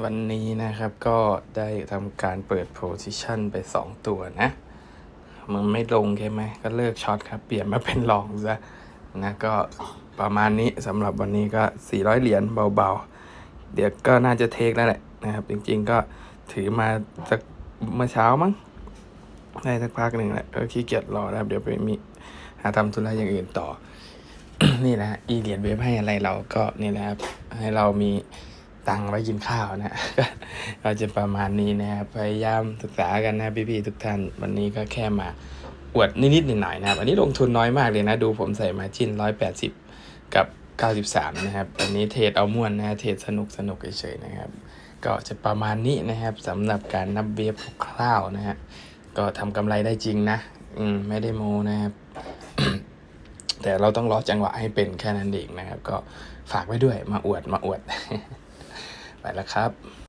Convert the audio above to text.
วันนี้นะครับก็ได้ทำการเปิดโพซิชันไป 2 ตัวนะ มันไม่ลงใช่ไหม ก็เลิกช็อตครับ เปลี่ยนมาเป็นลองซะนะก็ประมาณนี้สำหรับวันนี้ก็ 400 เหรียญเบาๆ เดี๋ยวก็น่าจะเทคแล้วแหละนะครับ จริงๆก็ถือมาสักเมื่อเช้ามั้งได้สักพักหนึ่งแหละก็ขี้เกียจรอนะครับเดี๋ยวไปมีหาทำธุระอย่างอื่นต่อ นี่นะฮะอีเหรียญเวฟให้อะไรเราก็นี่นะครับ ให้เรามี ตังค์ไว้กินข้าวนะก็จะประมาณนี้นะครับพยายามศึกษากันนะพี่ๆทุกท่าน วันนี้ก็แค่มาอวดนิดๆหน่อยๆนะครับ อันนี้ลงทุนน้อยมากเลยนะ ดูผมใส่มาจิ้นร้อยแปดสิบกับเก้าสิบสามนะครับ อันนี้เทรดเอาม่วนนะเทรดสนุกสนุกเฉยๆนะครับ ก็จะประมาณนี้นะครับสำหรับการนับเวฟคร่าวๆนะฮะก็ทำกำไรได้จริงนะ อืมไม่ได้โมนะครับแต่เราต้องรอจังหวะให้เป็นแค่นั้นเองนะครับ ก็ฝากไว้ด้วยมาอวดมาอวด ไปแล้วครับ